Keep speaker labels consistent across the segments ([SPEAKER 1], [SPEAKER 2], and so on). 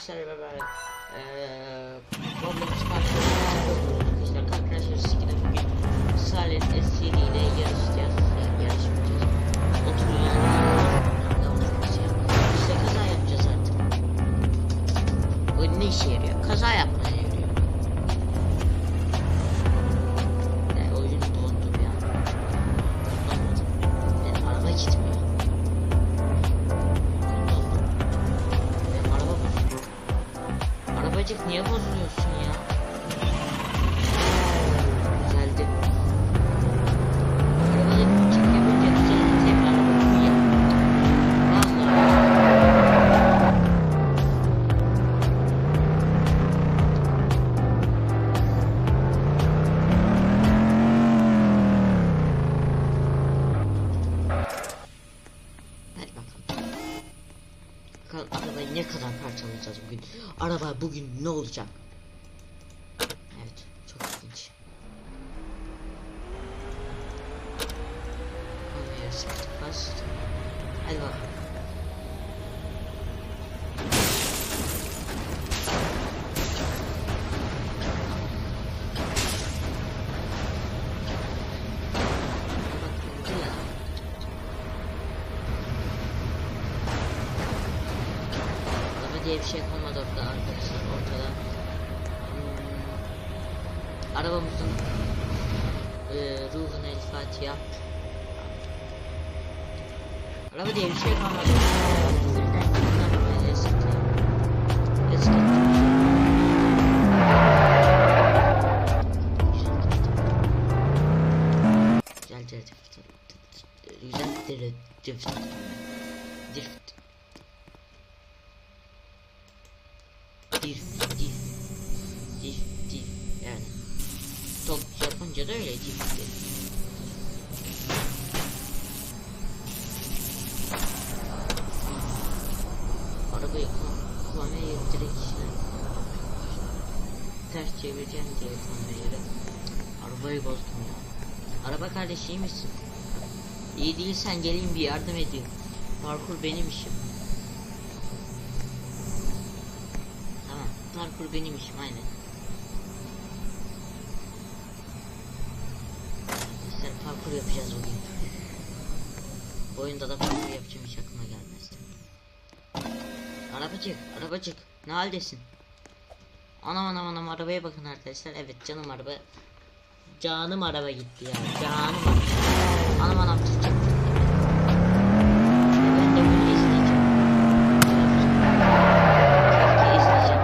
[SPEAKER 1] sizlerle beraber eee Roblox Parkı'nda arkadaşlar arkadaşlar sikine bugün Salih SCD ile yarışacağız oturuyoruz. İşte kaza artık. Bu ne işe yarıyor? Kaza yapmaya ne olacak? Evet, çok ilginç. Hadi bakalım. Diye bir şey kalmadı orada arkadaşlar arabamızın e, ruhuna el Fatiha. Araba diye bir şey kalmadı. Güzel drift. Güzel drift. Drift. Drift. Dif yapınca da öyle dif. Arabayı kullanmaya direkt ters çevireceğim diye konveyörü arabayı bozdum ya araba kardeş iyi misin iyi değilsen geleyim bir yardım edeyim parkur benim işim Tamam. Parkur benim işim aynen. Parkur yapacağız bugün. Bu oyunda da parkur yapacağım hiç aklıma gelmezdi. Arabacık, arabacık. Ne haldesin? Anam anam anam arabaya bakın arkadaşlar. Evet canım araba. Canım araba gitti ya. Canım araba. Anam anam tutacak. Ben de bunu izleyeceğim. Keşke izleyeceğim.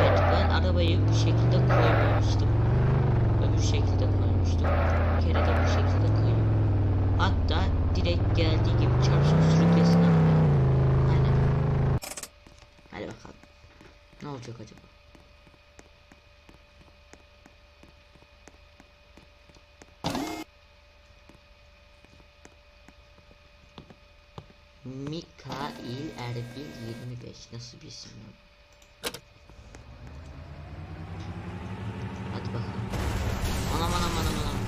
[SPEAKER 1] Evet ben arabayı bu şekilde koymamıştım. Öbür şekilde koymuştum. Bir kere de bu şekilde koyayım. Hatta direkt geldiği gibi çarpsın sürüklesin arabayı. Aynen. Hadi bakalım. Ne olacak acaba? Mikail Erbil 25 nasıl bir isim ya? Hadi bakalım. Anam anam anam anam.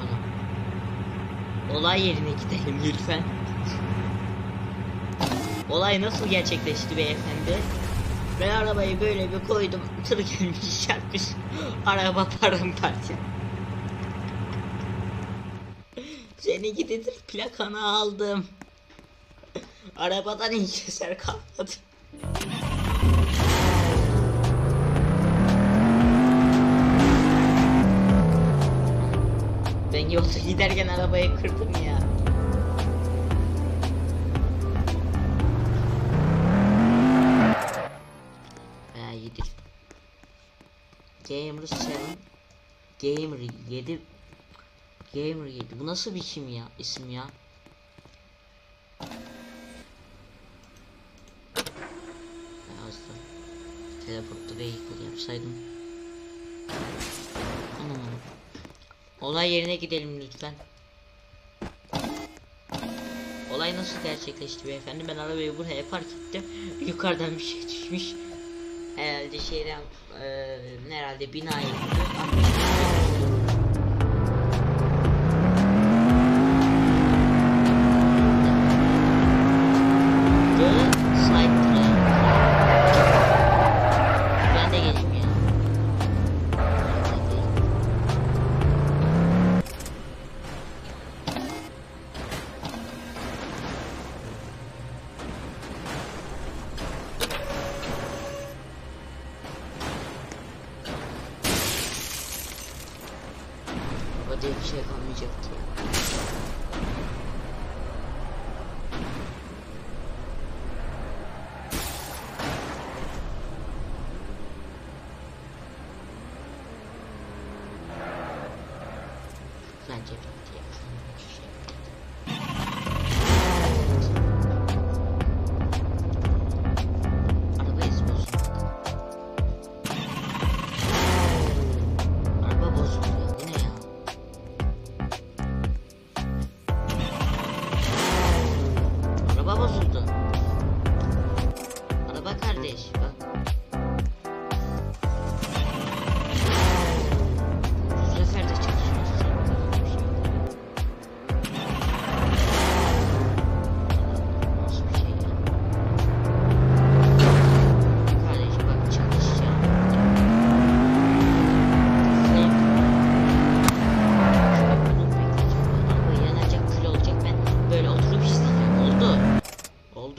[SPEAKER 1] Anam. Olay yerine gidelim lütfen. Olay nasıl gerçekleşti beyefendi? Ben arabayı böyle bir koydum. Tır gelmiş çarpmış. Araba paramparça. Seni gidilir plakanı aldım. Arabadan hiç eser kalmadı. Ben yolda giderken arabayı kırdım ya. Veya 7 Gamer 7 Gamer 7 Gamer 7 Bu nasıl bir isim ya isim ya? Yazdım Teleportlu vehicle yapsaydım. Anam Olay yerine gidelim lütfen. Olay nasıl gerçekleşti beyefendi? Ben arabayı buraya park ettim. Yukarıdan bir şey düşmüş. Herhalde şeyden eee herhalde gidiyor diye bir şey kalmayacaktı ya.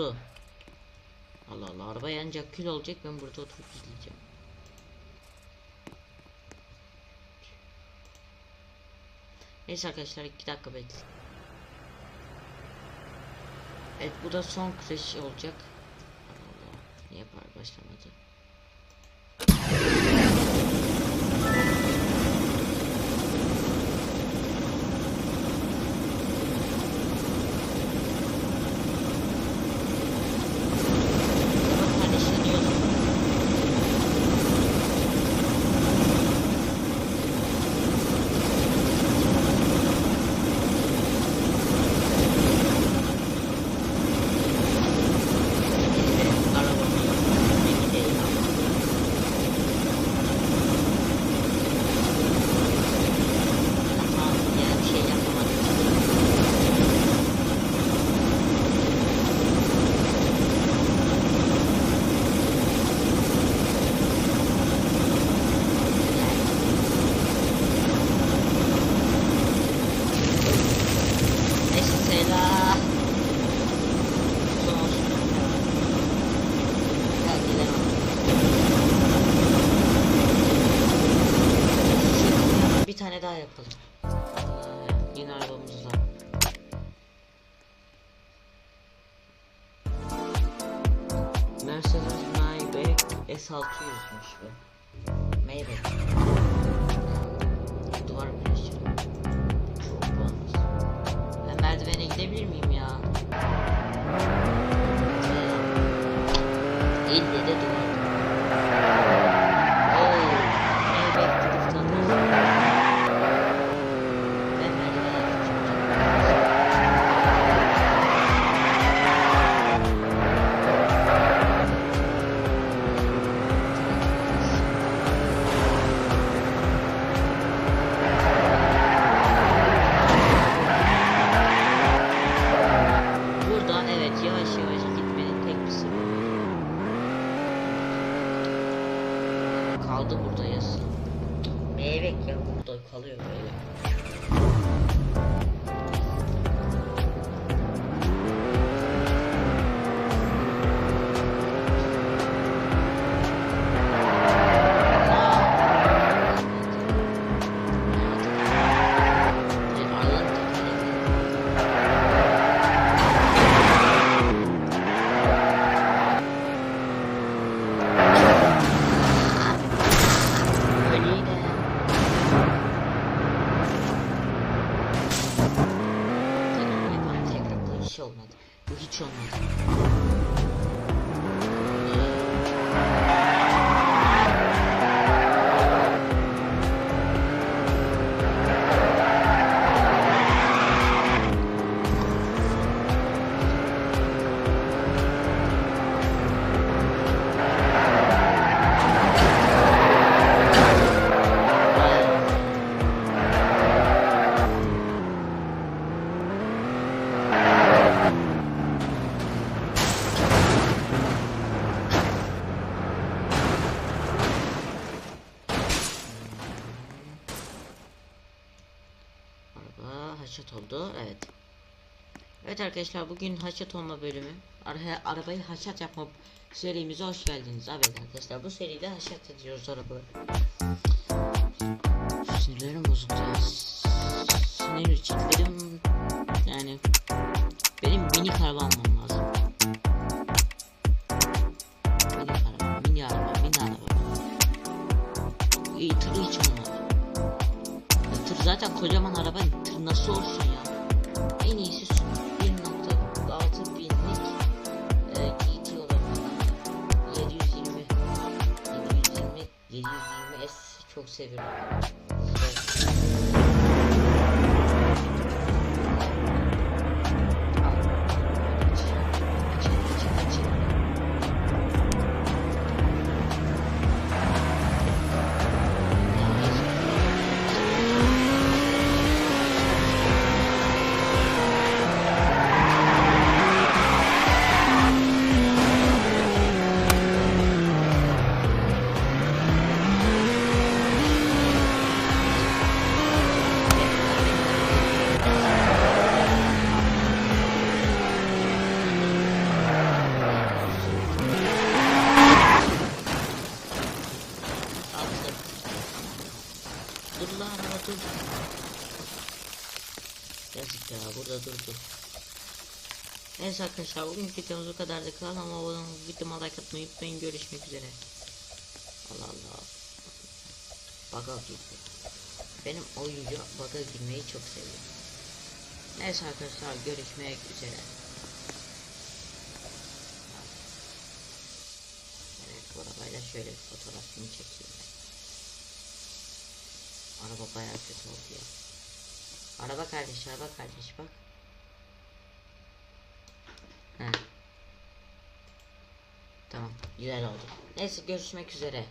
[SPEAKER 1] Oldu. Allah Allah araba yanacak, kül olacak. Ben burada oturup izleyeceğim. Neyse arkadaşlar 2 dakika bekleyin. Evet bu da son crash olacak. Allah Allah. Niye başlamadı? S600'müş bu. Maybach. Duvar birleştirelim. Çok bağımsız. Ben merdivene gidebilir miyim ya? Ee, İlle de duvar. Kaldı burada yaz. Meyvek ya burada kalıyor böyle. Haşat. Evet. Evet arkadaşlar bugün haşat olma bölümü. Ara arabayı haşat yapma serimize hoş geldiniz. Evet arkadaşlar bu seride haşat ediyoruz arabaları. Sinirlerim bozuldu çok seviyorum. Güzel. Ya burada durdu. Neyse arkadaşlar bugün videomuz bu kadardı. Kanalıma abone olmayı, videoma like atmayı unutmayın. Görüşmek üzere. Allah Allah. Baga girdi. Benim oyuncu baga girmeyi çok seviyor. Neyse arkadaşlar görüşmek üzere. Evet bu arabayla şöyle fotoğrafını çekeyim. Araba bayağı kötü oldu ya. Araba kardeş, araba kardeş bak. He. Tamam, güzel oldu. Neyse görüşmek üzere.